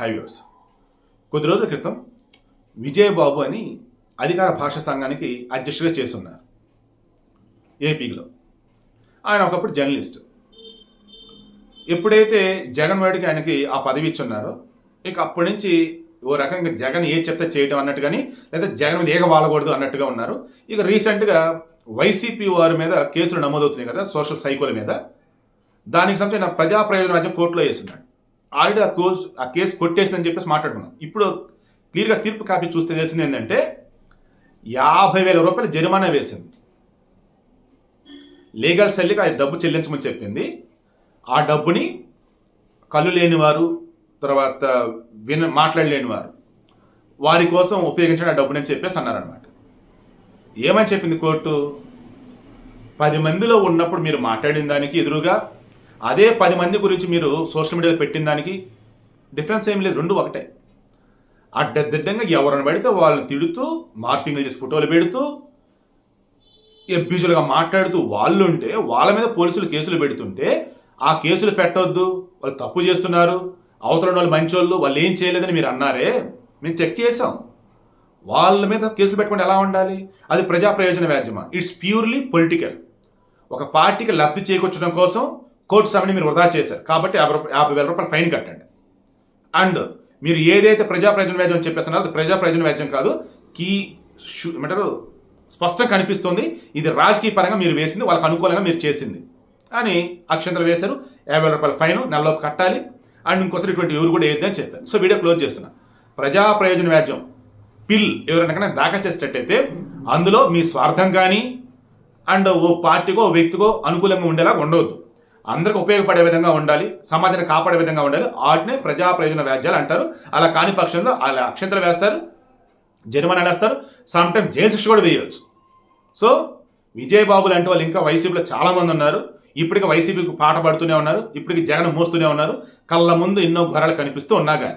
Highways. కొద్ది రోజుల క్రితం విజయబాబు అని అధికార భాషా సంఘానికి అధ్యక్షుడిగా చేస్తున్నారు ఏపీలో. ఆయన ఒకప్పుడు జర్నలిస్ట్. ఎప్పుడైతే జగన్ వాడికి ఆయనకి ఆ పదవి ఇచ్చున్నారో ఇక అప్పటి నుంచి ఓ రకంగా జగన్ ఏ చెప్తే చేయడం అన్నట్టు కానీ లేదా జగన్ మీద ఏగ వాలకూడదు అన్నట్టుగా ఉన్నారు. ఇక రీసెంట్గా వైసీపీ వారి మీద కేసులు నమోదవుతున్నాయి కదా సోషల్ సైకోల మీద. దానికి సంబంధించిన ప్రజా ప్రయోజన రాజ్యం కోర్టులో వేస్తున్నాడు. ఆల్రెడీ ఆ కోర్స్ ఆ కేసు కొట్టేసిందని చెప్పేసి మాట్లాడుకున్నాం. ఇప్పుడు క్లియర్గా తీర్పు కాపీ చూస్తే తెలిసింది ఏంటంటే యాభై వేల రూపాయలు జరిమానా వేసింది. లీగల్ సెల్కి ఆ డబ్బు చెల్లించమని చెప్పింది. ఆ డబ్బుని కళ్ళు లేని వారు తర్వాత విన మాట్లాడలేని వారు వారి కోసం ఉపయోగించిన ఆ డబ్బుని చెప్పేసి అన్నారనమాట ఏమని చెప్పింది కోర్టు? పది మందిలో ఉన్నప్పుడు మీరు మాట్లాడిన దానికి ఎదురుగా అదే పది మంది గురించి మీరు సోషల్ మీడియాలో పెట్టిన దానికి డిఫరెన్స్ ఏం లేదు రెండు ఒకటే. అడ్డదిడ్డంగా ఎవరిని పెడితే వాళ్ళని తిడుతూ మార్ఫింగ్లు చేసి ఫోటోలు పెడుతూ అబ్యూజులుగా మాట్లాడుతూ వాళ్ళు ఉంటే వాళ్ళ మీద పోలీసులు కేసులు పెడుతుంటే ఆ కేసులు పెట్టొద్దు వాళ్ళు తప్పు చేస్తున్నారు అవతల వాళ్ళు మంచోళ్ళు వాళ్ళు ఏం చేయలేదని మీరు అన్నారే మేము చెక్ చేసాం వాళ్ళ మీద కేసులు పెట్టుకుంటే ఎలా ఉండాలి? అది ప్రజా ప్రయోజన వ్యాజ్యమా ఇట్స్ ప్యూర్లీ పొలిటికల్ ఒక పార్టీకి లబ్ధి చేకూర్చడం కోసం కోర్టు సమయాన్ని మీరు వృధా చేశారు. కాబట్టి యాభై రూపాయలు యాభై వేల రూపాయలు ఫైన్ కట్టండి. అండ్ మీరు ఏదైతే ప్రజా ప్రయోజన వ్యాజ్యం అని చెప్పేస్తున్నారో అది ప్రజా ప్రయోజన వ్యాజ్యం కాదు. కీ షు- ఏమంటారు? స్పష్టంగా కనిపిస్తుంది. ఇది రాజకీయ పరంగా మీరు వేసింది వాళ్ళకి అనుకూలంగా మీరు చేసింది. అని అక్షంతలు వేశారు. యాభై వేల రూపాయల ఫైన్ నెలలోపు కట్టాలి. అండ్ ఇంకోసారి ఇటువంటి ఎవరు కూడా వేయద్దని చెప్పారు. సో వీడియో క్లోజ్ చేస్తున్నా. ప్రజా ప్రయోజన వ్యాజ్యం పిల్ ఎవరైనా కానీ దాఖలు చేసేటట్టయితే అందులో మీ స్వార్థం కానీ అండ్ ఓ పార్టీకో ఓ వ్యక్తికో అనుకూలంగా ఉండేలా ఉండవద్దు అందరికి ఉపయోగపడే విధంగా ఉండాలి సమాజాన్ని కాపాడే విధంగా ఉండాలి. వాటినే ప్రజా ప్రయోజన వ్యాజ్యాలు అంటారు. అలా కాని పక్షంలో అలా అక్షంతలు వేస్తారు జరిమానా వేస్తారు. సమ్ టైమ్ జైలు శిక్ష కూడా వేయవచ్చు సో విజయ్ బాబు లాంటి వాళ్ళు ఇంకా వైసీపీలో చాలామంది ఉన్నారు. ఇప్పటికి వైసీపీకి పాట పడుతూనే ఉన్నారు. ఇప్పటికి జగన్ మోస్తూనే ఉన్నారు. కళ్ళ ముందు ఎన్నో ఘరాలు కనిపిస్తూ ఉన్నా కానీ